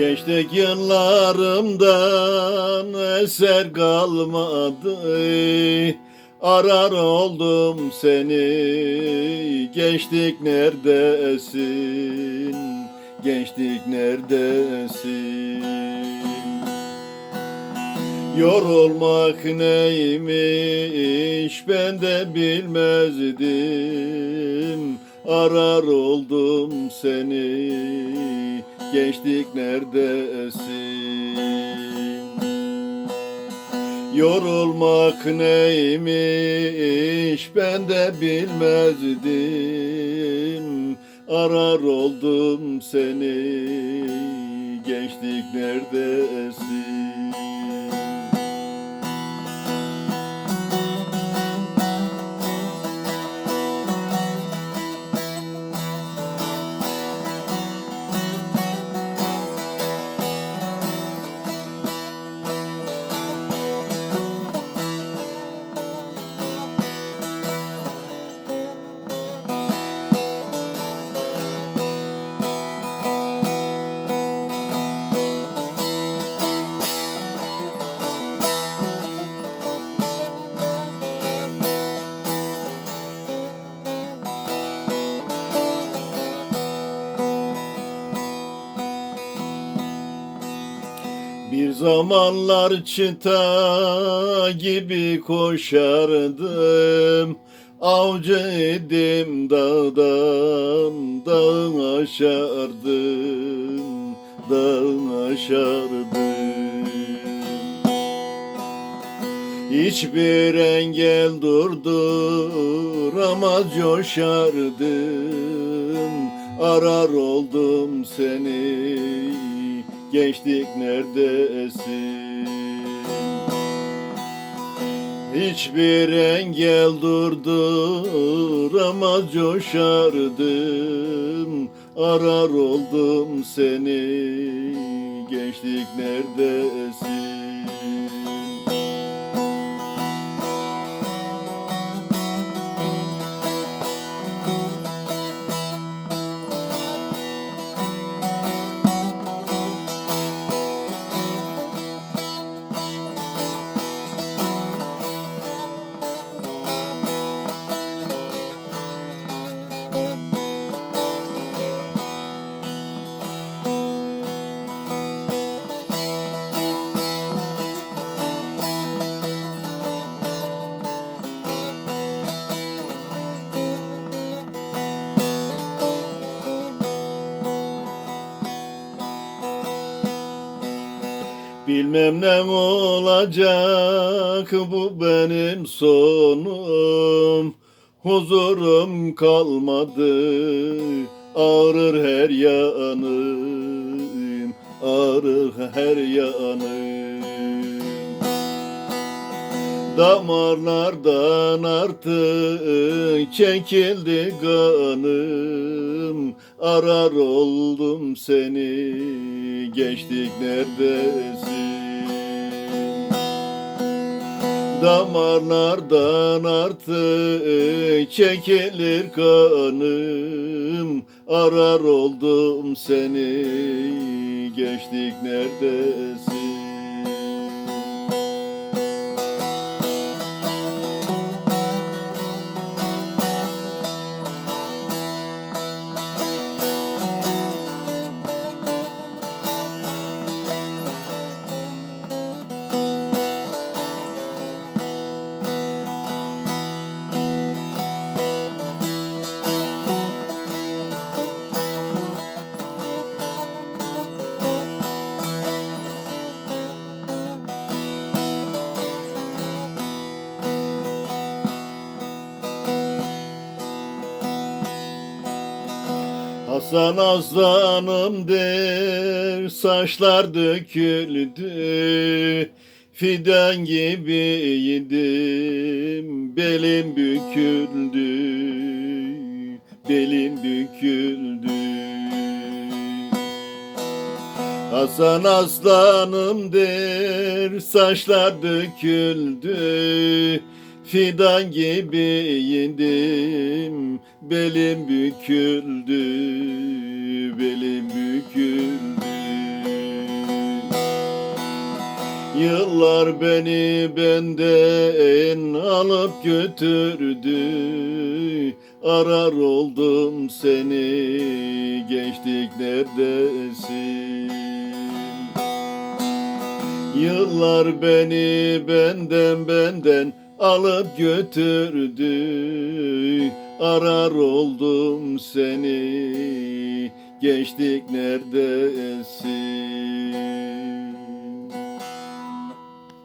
Gençlik yıllarımdan eser kalmadı. Arar oldum seni Gençlik neredesin? Gençlik neredesin? Yorulmak neymiş ben de bilmezdim. Arar oldum seni gençlik neredesin? Yorulmak neymiş ben de bilmezdim. Arar oldum seni gençlik neredesin Bir zamanlar çıta gibi koşardım. Avcı idim dağdan dağ aşardım Dağ aşardım. Hiçbir engel durduramaz coşardım. Arar oldum seni Gençlik neredesin? Hiçbir engel durduramaz coşardım Arar oldum seni. Gençlik neredesin Bilmem ne olacak bu benim sonum. Huzurum kalmadı ağrır her yanım Ağrır her yanım. Damarlardan artık çekildi kanım Arar oldum seni gençlik neredesin? Damarlardan artık çekilir kanım. Arar oldum seni gençlik neredesin Hasan aslanım der saçlar döküldü. Fidan gibiydim belim büküldü. Belim büküldü. Hasan aslanım der saçlar döküldü Fidan gibiydim belim büküldü Belim büküldü. Yıllar beni benden alıp götürdü Arar oldum seni gençlik neredesin? Yıllar beni benden benden alıp götürdü Arar oldum seni. Gençlik neredesin